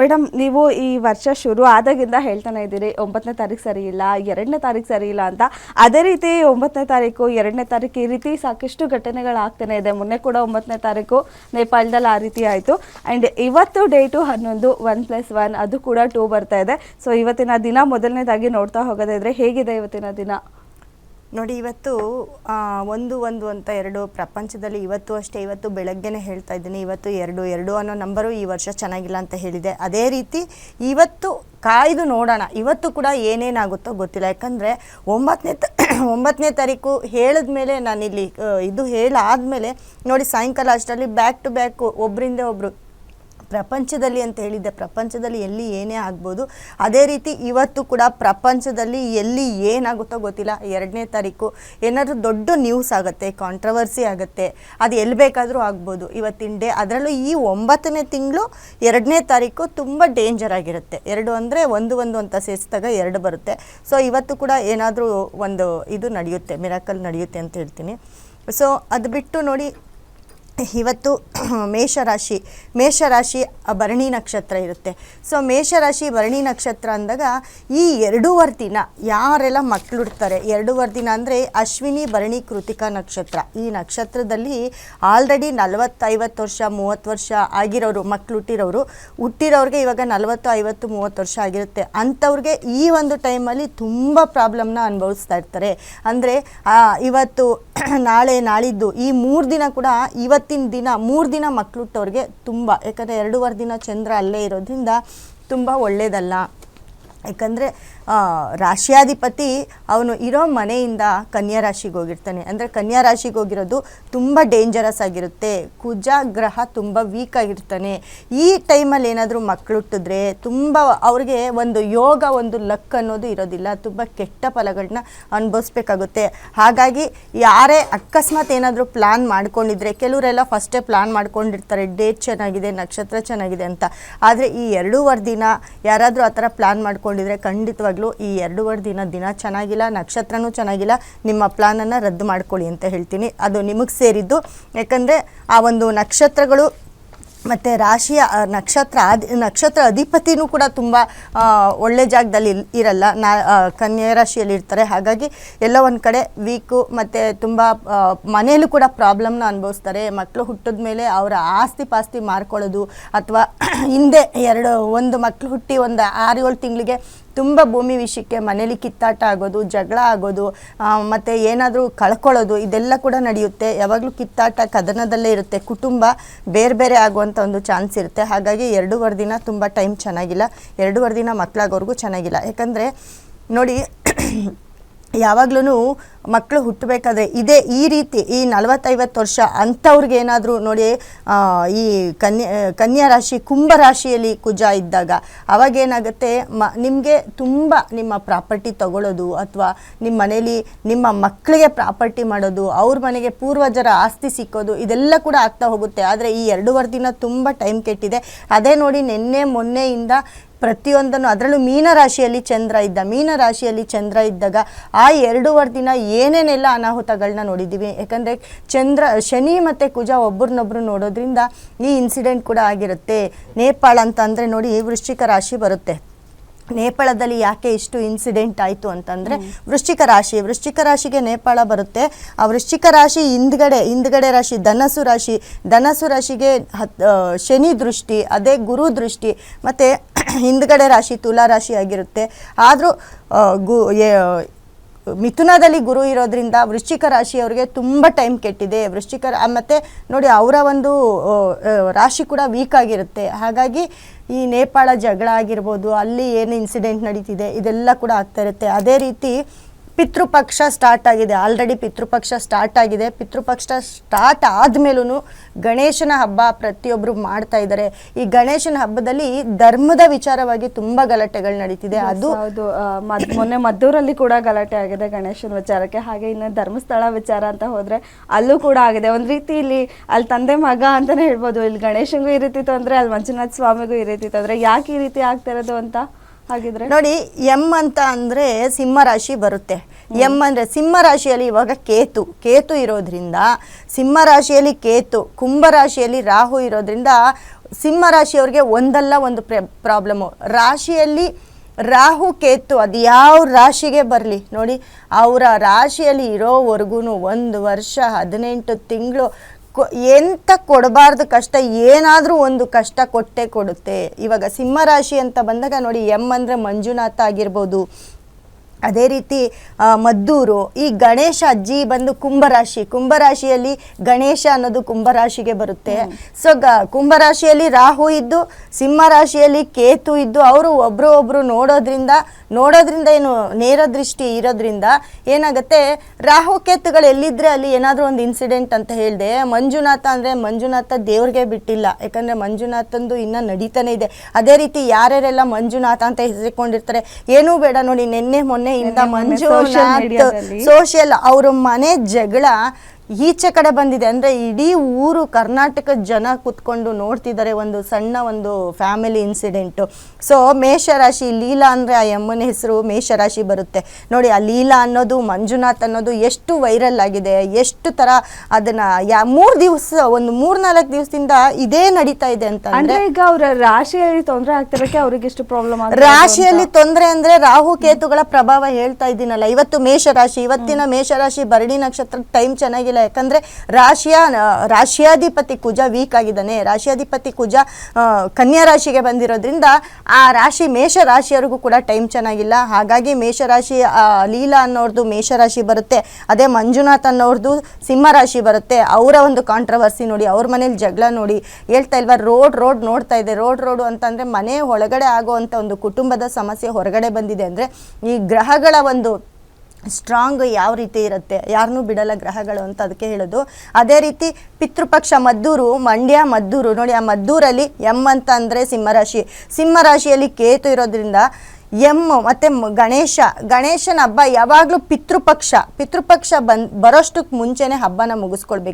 Madam, ನೀವು ಈ ವರ್ಷ ಶುರು ಆದಾಗಿಂದ ಹೇಳ್ತಾನೆ ಇದ್ದೀರಿ, ಒಂಬತ್ತನೇ ತಾರೀಕು ಸರಿ ಇಲ್ಲ, ಎರಡನೇ ತಾರೀಕು ಸರಿ ಇಲ್ಲ ಅಂತ. ಅದೇ ರೀತಿ ಒಂಬತ್ತನೇ ತಾರೀಕು ಎರಡನೇ ತಾರೀಕು ಈ ರೀತಿ ಸಾಕಷ್ಟು ಘಟನೆಗಳು ಘಟನೆಗಳಾಗ್ತಾನೆ ಇದೆ. ಮೊನ್ನೆ ಕೂಡ ಒಂಬತ್ತನೇ ತಾರೀಕು ನೇಪಾಳದಲ್ಲಿ ಆ ರೀತಿ ಆಯಿತು. ಆ್ಯಂಡ್ ಇವತ್ತು ಡೇಟು ಹನ್ನೊಂದು, ಒನ್ ಪ್ಲಸ್ ಒನ್, ಅದು ಕೂಡ ಟೂ ಬರ್ತಾ ಇದೆ. ಸೊ ಇವತ್ತಿನ ದಿನ ಮೊದಲನೇದಾಗಿ ನೋಡ್ತಾ ಹೋಗೋದಾದರೆ ಹೇಗಿದೆ ಇವತ್ತಿನ ದಿನ? ನೋಡಿ, ಇವತ್ತು ಒಂದು ಒಂದು ಅಂತ ಎರಡು ಪ್ರಪಂಚದಲ್ಲಿ ಇವತ್ತು ಅಷ್ಟೇ, ಇವತ್ತು ಬೆಳಗ್ಗೆನೇ ಹೇಳ್ತಾ ಇದ್ದೀನಿ. ಇವತ್ತು ಎರಡು ಎರಡು ಅನ್ನೋ ನಂಬರು ಈ ವರ್ಷ ಚೆನ್ನಾಗಿಲ್ಲ ಅಂತ ಹೇಳಿದೆ. ಅದೇ ರೀತಿ ಇವತ್ತು ಕಾಯ್ದು ನೋಡೋಣ. ಇವತ್ತು ಕೂಡ ಏನೇನಾಗುತ್ತೋ ಗೊತ್ತಿಲ್ಲ. ಯಾಕಂದರೆ, ಒಂಬತ್ತನೇ ತ, ಒಂಬತ್ತನೇ ತಾರೀಕು ಹೇಳಿದ್ಮೇಲೆ ನಾನಿಲ್ಲಿ ಇದು ಹೇಳಾದ್ಮೇಲೆ, ನೋಡಿ, ಸಾಯಂಕಾಲ ಅಷ್ಟರಲ್ಲಿ ಬ್ಯಾಕ್ ಟು ಬ್ಯಾಕ್ ಒಬ್ಬರಿಂದ ಒಬ್ಬರು ಪ್ರಪಂಚದಲ್ಲಿ ಅಂತ ಹೇಳಿದ್ದೆ, ಪ್ರಪಂಚದಲ್ಲಿ ಎಲ್ಲಿ ಏನೇ ಆಗ್ಬೋದು, ಅದೇ ರೀತಿ ಇವತ್ತು ಕೂಡ ಪ್ರಪಂಚದಲ್ಲಿ ಎಲ್ಲಿ ಏನಾಗುತ್ತೋ ಗೊತ್ತಿಲ್ಲ. ಎರಡನೇ ತಾರೀಕು ಏನಾದರೂ ದೊಡ್ಡ ನ್ಯೂಸ್ ಆಗುತ್ತೆ ಕಾಂಟ್ರವರ್ಸಿ ಆಗುತ್ತೆ, ಅದು ಎಲ್ಲಿ ಬೇಕಾದರೂ ಆಗ್ಬೋದು. ಇವತ್ತಿನ ಡೇ ಅದರಲ್ಲೂ ಈ ಒಂಬತ್ತನೇ ತಿಂಗಳು ಎರಡನೇ ತಾರೀಕು ತುಂಬ ಡೇಂಜರ್ ಆಗಿರುತ್ತೆ. ಎರಡು ಅಂದರೆ ಒಂದು ಒಂದು ಅಂತ ಸೇರಿಸಿದಾಗ ಎರಡು ಬರುತ್ತೆ. ಸೊ ಇವತ್ತು ಕೂಡ ಏನಾದರೂ ಒಂದು ಇದು ನಡೆಯುತ್ತೆ ಮಿರಾಕಲ್ ನಡೆಯುತ್ತೆ ಅಂತ ಹೇಳ್ತೀನಿ. ಸೊ ಅದು ಬಿಟ್ಟು ನೋಡಿ ಇವತ್ತು ಮೇಷರಾಶಿ ಮೇಷರಾಶಿ ಭರಣಿ ನಕ್ಷತ್ರ ಇರುತ್ತೆ. ಸೊ ಮೇಷರಾಶಿ ಭರಣಿ ನಕ್ಷತ್ರ ಅಂದಾಗ ಈ ಎರಡೂವರೆ ದಿನ ಯಾರೆಲ್ಲ ಮಕ್ಕಳಿಡ್ತಾರೆ ಎರಡೂವರೆ ದಿನ ಅಂದರೆ ಅಶ್ವಿನಿ, ಭರಣಿ, ಕೃತಿಕಾ ನಕ್ಷತ್ರ. ಈ ನಕ್ಷತ್ರದಲ್ಲಿ ಆಲ್ರೆಡಿ ನಲವತ್ತೈವತ್ತು ವರ್ಷ, ಮೂವತ್ತು ವರ್ಷ ಆಗಿರೋರು ಮಕ್ಕಳು ಹುಟ್ಟಿರೋರು, ಹುಟ್ಟಿರೋರಿಗೆ ಇವಾಗ ನಲವತ್ತು ಐವತ್ತು ಮೂವತ್ತು ವರ್ಷ ಆಗಿರುತ್ತೆ. ಅಂಥವ್ರಿಗೆ ಈ ಒಂದು ಟೈಮಲ್ಲಿ ತುಂಬ ಪ್ರಾಬ್ಲಮ್ನ ಅನುಭವಿಸ್ತಾ ಇರ್ತಾರೆ. ಅಂದರೆ ಇವತ್ತು ನಾಳೆ, ನಾಳಿದ್ದು ಈ ಮೂರು ದಿನ ಕೂಡ ಇವತ್ತಿನ ದಿನ ಮೂರು ದಿನ ಮಕ್ಕಳು ತುಂಬ ಯಾಕಂದರೆ ಎರಡೂವರೆ ದಿನ ಚಂದ್ರ ಅಲ್ಲೇ ಇರೋದ್ರಿಂದ ತುಂಬ ಒಳ್ಳೆಯದಲ್ಲ ಯಾಕಂದರೆ ರಾಶಿಯಾಧಿಪತಿ ಅವನು ಇರೋ ಮನೆಯಿಂದ ಕನ್ಯಾ ರಾಶಿಗೆ ಹೋಗಿರ್ತಾನೆ. ಅಂದರೆ ಕನ್ಯಾ ರಾಶಿಗೆ ಹೋಗಿರೋದು ತುಂಬ ಡೇಂಜರಸ್ ಆಗಿರುತ್ತೆ. ಕುಜ ಗ್ರಹ ತುಂಬ ವೀಕ್ ಆಗಿರ್ತಾನೆ. ಈ ಟೈಮಲ್ಲಿ ಏನಾದರೂ ಮಕ್ಕಳು ಹುಟ್ಟಿದ್ರೆ ತುಂಬ ಅವ್ರಿಗೆ ಒಂದು ಯೋಗ, ಒಂದು ಲಕ್ ಅನ್ನೋದು ಇರೋದಿಲ್ಲ. ತುಂಬ ಕೆಟ್ಟ ಫಲಗಳನ್ನ ಅನುಭವಿಸ್ಬೇಕಾಗುತ್ತೆ. ಹಾಗಾಗಿ ಯಾರೇ ಅಕಸ್ಮಾತ್ ಏನಾದರೂ ಪ್ಲ್ಯಾನ್ ಮಾಡ್ಕೊಂಡಿದ್ರೆ, ಕೆಲವರೆಲ್ಲ ಫಸ್ಟೇ ಪ್ಲ್ಯಾನ್ ಮಾಡ್ಕೊಂಡಿರ್ತಾರೆ. ಡೇಟ್ ಚೆನ್ನಾಗಿದೆ, ನಕ್ಷತ್ರ ಚೆನ್ನಾಗಿದೆ ಅಂತ. ಆದರೆ ಈ ಎರಡೂವರೆ ದಿನ ಯಾರಾದರೂ ಆ ಥರ ಪ್ಲ್ಯಾನ್ ಮಾಡ್ಕೊಂಡಿದ್ರೆ ಖಂಡಿತವಾಗ್ಲೂ ಈ ಎರಡೂವರೆ ದಿನ ದಿನ ಚೆನ್ನಾಗಿಲ್ಲ, ನಕ್ಷತ್ರನೂ ಚೆನ್ನಾಗಿಲ್ಲ. ನಿಮ್ಮ ಪ್ಲಾನನ್ನು ರದ್ದು ಮಾಡ್ಕೊಳ್ಳಿ ಅಂತ ಹೇಳ್ತೀನಿ. ಅದು ನಿಮಗೆ ಸೇರಿದ್ದು. ಯಾಕಂದರೆ ಆ ಒಂದು ನಕ್ಷತ್ರಗಳು ಮತ್ತು ರಾಶಿಯ ನಕ್ಷತ್ರ ಅಧಿ ನಕ್ಷತ್ರ ಅಧಿಪತಿನೂ ಕೂಡ ತುಂಬ ಒಳ್ಳೆ ಜಾಗದಲ್ಲಿ ಇರಲ್ಲ. ನಾ ಕನ್ಯಾ ರಾಶಿಯಲ್ಲಿ ಇರ್ತಾರೆ. ಹಾಗಾಗಿ ಎಲ್ಲ ಒಂದು ಕಡೆ ವೀಕು ಮತ್ತು ತುಂಬ ಮನೆಯಲ್ಲೂ ಕೂಡ ಪ್ರಾಬ್ಲಮ್ನ ಅನುಭವಿಸ್ತಾರೆ. ಮಕ್ಕಳು ಹುಟ್ಟಿದ ಮೇಲೆ ಅವರ ಆಸ್ತಿ ಪಾಸ್ತಿ ಮಾರ್ಕೊಳ್ಳೋದು ಅಥವಾ ಹಿಂದೆ ಎರಡು, ಒಂದು ಮಕ್ಕಳು ಹುಟ್ಟಿ ಒಂದು ಆರು, ಏಳು ತಿಂಗಳಿಗೆ ತುಂಬ ಭೂಮಿ ವಿಷಯಕ್ಕೆ ಮನೇಲಿ ಕಿತ್ತಾಟ ಆಗೋದು, ಜಗಳ ಆಗೋದು ಮತ್ತು ಏನಾದರೂ ಕಳ್ಕೊಳ್ಳೋದು, ಇದೆಲ್ಲ ಕೂಡ ನಡೆಯುತ್ತೆ. ಯಾವಾಗಲೂ ಕಿತ್ತಾಟ ಕದನದಲ್ಲೇ ಇರುತ್ತೆ. ಕುಟುಂಬ ಬೇರೆ ಬೇರೆ ಆಗುವಂಥ ಒಂದು ಚಾನ್ಸ್ ಇರುತ್ತೆ. ಹಾಗಾಗಿ ಎರಡೂವರೆ ದಿನ ತುಂಬ ಟೈಮ್ ಚೆನ್ನಾಗಿಲ್ಲ. ಎರಡೂವರೆ ದಿನ ಮಕ್ಕಳಾಗೋರ್ಗೂ ಚೆನ್ನಾಗಿಲ್ಲ. ಯಾಕಂದರೆ ನೋಡಿ ಯಾವಾಗ್ಲೂ ಮಕ್ಕಳು ಹುಟ್ಟಬೇಕಾದ್ರೆ ಇದೇ ಈ ರೀತಿ ಈ ನಲವತ್ತೈವತ್ತು ವರ್ಷ ಅಂಥವ್ರಿಗೆ ಏನಾದರೂ ನೋಡಿ ಈ ಕನ್ಯಾ ಕನ್ಯಾ ರಾಶಿ, ಕುಂಭ ರಾಶಿಯಲ್ಲಿ ಕುಜ ಇದ್ದಾಗ ಅವಾಗೇನಾಗುತ್ತೆ, ಮ, ನಿಮಗೆ ತುಂಬ ನಿಮ್ಮ ಪ್ರಾಪರ್ಟಿ ತಗೊಳ್ಳೋದು ಅಥವಾ ನಿಮ್ಮ ಮನೇಲಿ ನಿಮ್ಮ ಮಕ್ಕಳಿಗೆ ಪ್ರಾಪರ್ಟಿ ಮಾಡೋದು, ಅವ್ರ ಮನೆಗೆ ಪೂರ್ವಜರ ಆಸ್ತಿ ಸಿಕ್ಕೋದು, ಇದೆಲ್ಲ ಕೂಡ ಆಗ್ತಾ ಹೋಗುತ್ತೆ. ಆದರೆ ಈ ಎರಡೂವರೆ ದಿನ ತುಂಬ ಟೈಮ್ ಕೆಟ್ಟಿದೆ. ಅದೇ ನೋಡಿ ನಿನ್ನೆ ಮೊನ್ನೆಯಿಂದ ಪ್ರತಿಯೊಂದನ್ನು ಅದರಲ್ಲೂ ಮೀನರಾಶಿಯಲ್ಲಿ ಚಂದ್ರ ಇದ್ದ, ಮೀನರಾಶಿಯಲ್ಲಿ ಚಂದ್ರ ಇದ್ದಾಗ ಆ ಎರಡೂವರೆ ದಿನ ಏನೇನೆಲ್ಲ ಅನಾಹುತಗಳನ್ನ ನೋಡಿದ್ದೀವಿ. ಯಾಕಂದರೆ ಚಂದ್ರ, ಶನಿ ಮತ್ತು ಕುಜ ಒಬ್ಬರನ್ನೊಬ್ಬರು ನೋಡೋದ್ರಿಂದ ಈ ಇನ್ಸಿಡೆಂಟ್ ಕೂಡ ಆಗಿರುತ್ತೆ. ನೇಪಾಳ ಅಂತ ನೋಡಿ ವೃಶ್ಚಿಕ ರಾಶಿ ಬರುತ್ತೆ. ನೇಪಾಳದಲ್ಲಿ ಯಾಕೆ ಇಷ್ಟು ಇನ್ಸಿಡೆಂಟ್ ಆಯಿತು ಅಂತಂದರೆ ವೃಶ್ಚಿಕ ರಾಶಿ, ವೃಶ್ಚಿಕ ರಾಶಿಗೆ ನೇಪಾಳ ಬರುತ್ತೆ. ಆ ವೃಶ್ಚಿಕ ರಾಶಿ ಹಿಂದ್ಗಡೆ ಹಿಂದ್ಗಡೆ ರಾಶಿ ಧನಸು ರಾಶಿ ಧನಸು ರಾಶಿಗೆ ಹತ್ ಶನಿ ದೃಷ್ಟಿ, ಅದೇ ಗುರು ದೃಷ್ಟಿ, ಮತ್ತು ಹಿಂದ್ಗಡೆ ರಾಶಿ ತುಲಾ ರಾಶಿ ಆಗಿರುತ್ತೆ. ಆದರೂ ಗು ಮಿಥುನದಲ್ಲಿ ಗುರು ಇರೋದ್ರಿಂದ ವೃಶ್ಚಿಕ ರಾಶಿಯವರಿಗೆ ತುಂಬ ಟೈಮ್ ಕೆಟ್ಟಿದೆ. ವೃಶ್ಚಿಕ ಮತ್ತು ನೋಡಿ ಅವರ ಒಂದು ರಾಶಿ ಕೂಡ ವೀಕ್ ಆಗಿರುತ್ತೆ. ಹಾಗಾಗಿ ಈ ನೇಪಾಳ ಜಗಳ ಆಗಿರ್ಬೋದು, ಅಲ್ಲಿ ಏನು ಇನ್ಸಿಡೆಂಟ್ ನಡೀತಿದೆ, ಇದೆಲ್ಲ ಕೂಡ ಆಗ್ತಾ ಇರುತ್ತೆ. ಅದೇ ರೀತಿ ಪಿತೃಪಕ್ಷ ಸ್ಟಾರ್ಟ್ ಆಗಿದೆ. ಆಲ್ರೆಡಿ ಪಿತೃಪಕ್ಷ ಸ್ಟಾರ್ಟ್ ಆಗಿದೆ. ಪಿತೃಪಕ್ಷ ಸ್ಟಾರ್ಟ್ ಆದಮೇಲೂ ಗಣೇಶನ ಹಬ್ಬ ಪ್ರತಿಯೊಬ್ಬರು ಮಾಡ್ತಾ ಇದ್ದಾರೆ. ಈ ಗಣೇಶನ ಹಬ್ಬದಲ್ಲಿ ಧರ್ಮದ ವಿಚಾರವಾಗಿ ತುಂಬ ಗಲಾಟೆಗಳು ನಡೀತಿದೆ. ಅದು ಹೌದು. ಮದ್- ಮೊನ್ನೆ ಮದ್ದೂರಲ್ಲಿ ಕೂಡ ಗಲಾಟೆ ಆಗಿದೆ ಗಣೇಶನ ವಿಚಾರಕ್ಕೆ. ಹಾಗೆ ಇನ್ನು ಧರ್ಮಸ್ಥಳ ವಿಚಾರ ಅಂತ ಹೋದರೆ ಅಲ್ಲೂ ಕೂಡ ಆಗಿದೆ. ಒಂದು ರೀತಿ ಇಲ್ಲಿ ಅಲ್ಲಿ ತಂದೆ ಮಗ ಅಂತಾನೆ ಹೇಳ್ಬೋದು. ಇಲ್ಲಿ ಗಣೇಶನಿಗೂ ಈ ರೀತಿ ತೊಂದ್ರೆ ಅಲ್ಲಿ ಮಂಜುನಾಥ ಸ್ವಾಮಿಗೂ ಈ ರೀತಿ ತೊಂದ್ರೆ. ಯಾಕೆ ಈ ರೀತಿ ಆಗ್ತಿರೋದು ಅಂತ ಹಾಗಿದ್ರೆ? ನೋಡಿ, ಎಂ ಅಂತ ಅಂದ್ರೆ ಸಿಂಹ ರಾಶಿ ಬರುತ್ತೆ. ಎಂ ಅಂದ್ರೆ ಸಿಂಹ ರಾಶಿಯಲ್ಲಿ ಇವಾಗ ಕೇತು. ಕೇತು ಇರೋದ್ರಿಂದ ಸಿಂಹ ರಾಶಿಯಲ್ಲಿ ಕೇತು ಕುಂಭ ರಾಶಿಯಲ್ಲಿ ರಾಹು ಇರೋದ್ರಿಂದ ಸಿಂಹ ರಾಶಿಯವ್ರಿಗೆ ಒಂದಲ್ಲ ಒಂದು ಪ್ರಾಬ್ಲಮ್ಮು ರಾಶಿಯಲ್ಲಿ ರಾಹು, ಕೇತು ಅದು ಯಾವ ರಾಶಿಗೆ ಬರಲಿ? ನೋಡಿ, ಅವರ ರಾಶಿಯಲ್ಲಿ ಇರೋವರೆಗೂ ಒಂದು ವರ್ಷ, ಹದಿನೆಂಟು ತಿಂಗಳು ಎಂತ ಕೊಡಬಾರ್ದು ಕಷ್ಟ, ಏನಾದರೂ ಒಂದು ಕಷ್ಟ ಕೊಟ್ಟೇ ಕೊಡುತ್ತೆ. ಇವಾಗ ಸಿಂಹರಾಶಿ ಅಂತ ಬಂದಾಗ ನೋಡಿ ಎಂ ಅಂದರೆ ಮಂಜುನಾಥ ಆಗಿರ್ಬೋದು ಅದೇ ರೀತಿ ಮದ್ದೂರು ಈ ಗಣೇಶ ಅಜ್ಜಿ ಬಂದು ಕುಂಭರಾಶಿ ಕುಂಭರಾಶಿಯಲ್ಲಿ ಗಣೇಶ ಅನ್ನೋದು ಕುಂಭರಾಶಿಗೆ ಬರುತ್ತೆ. ಸೊ ಗ ಕುಂಭರಾಶಿಯಲ್ಲಿ ರಾಹು ಇದ್ದು ಸಿಂಹ ರಾಶಿಯಲ್ಲಿ ಕೇತು ಇದ್ದು ಅವರು ಒಬ್ಬರು ಒಬ್ಬರು ನೋಡೋದ್ರಿಂದ ನೋಡೋದ್ರಿಂದ ಏನು ನೇರ ದೃಷ್ಟಿ ಇರೋದ್ರಿಂದ ಏನಾಗುತ್ತೆ ರಾಹು ಕೇತುಗಳು ಎಲ್ಲಿದ್ರೆ ಅಲ್ಲಿ ಏನಾದರೂ ಒಂದು ಇನ್ಸಿಡೆಂಟ್ ಅಂತ ಹೇಳಿದೆ. ಮಂಜುನಾಥ ಅಂದರೆ ಮಂಜುನಾಥ ದೇವ್ರಿಗೆ ಬಿಟ್ಟಿಲ್ಲ. ಯಾಕಂದರೆ ಮಂಜುನಾಥಂದು ಇನ್ನೂ ನಡೀತಾನೆ ಇದೆ. ಅದೇ ರೀತಿ ಯಾರ್ಯಾರೆಲ್ಲ ಮಂಜುನಾಥ ಅಂತ ಹೆಸರಿಕೊಂಡಿರ್ತಾರೆ ಏನೂ ಬೇಡ ನೋಡಿ ನಿನ್ನೆ ಮೊನ್ನೆ social ಮಂಜು. ಸೋಷಿಯಲ್ ಅವ್ರ ಮನೆ ಜಗಳ ಈಚೆ ಕಡೆ ಬಂದಿದೆ. ಅಂದ್ರೆ ಇಡೀ ಊರು ಕರ್ನಾಟಕದ ಜನ ಕುತ್ಕೊಂಡು ನೋಡ್ತಿದ್ದಾರೆ ಒಂದು ಸಣ್ಣ ಒಂದು ಫ್ಯಾಮಿಲಿ ಇನ್ಸಿಡೆಂಟು. ಸೊ ಮೇಷರಾಶಿ ಲೀಲಾ ಅಂದ್ರೆ ಆ ಯಮ್ಮನ ಹೆಸರು ಮೇಷರಾಶಿ ಬರುತ್ತೆ. ನೋಡಿ ಆ ಲೀಲಾ ಅನ್ನೋದು ಮಂಜುನಾಥ್ ಅನ್ನೋದು ಎಷ್ಟು ವೈರಲ್ ಆಗಿದೆ. ಎಷ್ಟು ತರ ಅದನ್ನ ಯಾ ಮೂರು ದಿವಸ ಒಂದು ಮೂರ್ನಾಲ್ಕು ದಿವಸದಿಂದ ಇದೇ ನಡೀತಾ ಇದೆ ಅಂತ ಅಂದ್ರೆ ಈಗ ಅವರ ರಾಶಿಯಲ್ಲಿ ತೊಂದರೆ ಆಗ್ತಿರೋಕೆ ಅವ್ರಿಗೆ ಎಷ್ಟು ಪ್ರಾಬ್ಲಮ್ ರಾಶಿಯಲ್ಲಿ ತೊಂದರೆ ಅಂದ್ರೆ ರಾಹು ಕೇತುಗಳ ಪ್ರಭಾವ ಹೇಳ್ತಾ ಇದ್ದೀನಲ್ಲ. ಇವತ್ತು ಮೇಷರಾಶಿ ಇವತ್ತಿನ ಮೇಷರಾಶಿ ಭರಣಿ ನಕ್ಷತ್ರ ಟೈಮ್ ಚೆನ್ನಾಗಿಲ್ಲ. ಯಾಕಂದ್ರೆ ರಾಶಿಯ ರಾಶಿಯಾಧಿಪತಿ ಕುಜ ವೀಕ್ ಆಗಿದ್ದಾನೆ. ರಾಶಿಯಾಧಿಪತಿ ಕುಜ ಕನ್ಯಾ ರಾಶಿಗೆ ಬಂದಿರೋದ್ರಿಂದ ಆ ರಾಶಿ ಮೇಷ ರಾಶಿಯವರಿಗೂ ಕೂಡ ಟೈಮ್ ಚೆನ್ನಾಗಿಲ್ಲ. ಹಾಗಾಗಿ ಮೇಷರಾಶಿ ಲೀಲಾ ಅನ್ನೋರ್ದು ಮೇಷರಾಶಿ ಬರುತ್ತೆ. ಅದೇ ಮಂಜುನಾಥ್ ಅನ್ನೋರ್ದು ಸಿಂಹ ರಾಶಿ ಬರುತ್ತೆ. ಅವರ ಒಂದು ಕಾಂಟ್ರವರ್ಸಿ ನೋಡಿ, ಅವ್ರ ಮನೇಲಿ ಜಗಳ ನೋಡಿ. ಹೇಳ್ತಾ ಇಲ್ವಾ ರೋಡ್ ರೋಡ್ ನೋಡ್ತಾ ಇದೆ. ರೋಡ್ ರೋಡು ಅಂತಂದ್ರೆ ಮನೆ ಒಳಗಡೆ ಆಗುವಂಥ ಒಂದು ಕುಟುಂಬದ ಸಮಸ್ಯೆ ಹೊರಗಡೆ ಬಂದಿದೆ ಅಂದರೆ ಈ ಗ್ರಹಗಳ ಒಂದು ಸ್ಟ್ರಾಂಗ್ ಯಾವ ರೀತಿ ಇರುತ್ತೆ ಯಾರನ್ನೂ ಬಿಡಲ್ಲ ಗ್ರಹಗಳು ಅಂತ ಅದಕ್ಕೆ ಹೇಳೋದು. ಅದೇ ರೀತಿ ಪಿತೃಪಕ್ಷ ಮದ್ದೂರು, ಮಂಡ್ಯ ಮದ್ದೂರು, ನೋಡಿ ಆ ಮದ್ದೂರಲ್ಲಿ ಎಂ ಅಂತ ಅಂದರೆ ಸಿಂಹರಾಶಿ. ಸಿಂಹರಾಶಿಯಲ್ಲಿ ಕೇತು ಇರೋದ್ರಿಂದ ಎಂ ಮತ್ತು ಗಣೇಶ, ಗಣೇಶನ ಹಬ್ಬ ಯಾವಾಗಲೂ ಪಿತೃಪಕ್ಷ ಪಿತೃಪಕ್ಷ ಬಂದ್ ಬರೋಷ್ಟಕ್ಕೆ ಮುಂಚೆನೇ ಹಬ್ಬನ ಮುಗಿಸ್ಕೊಳ್ಬೇಕು.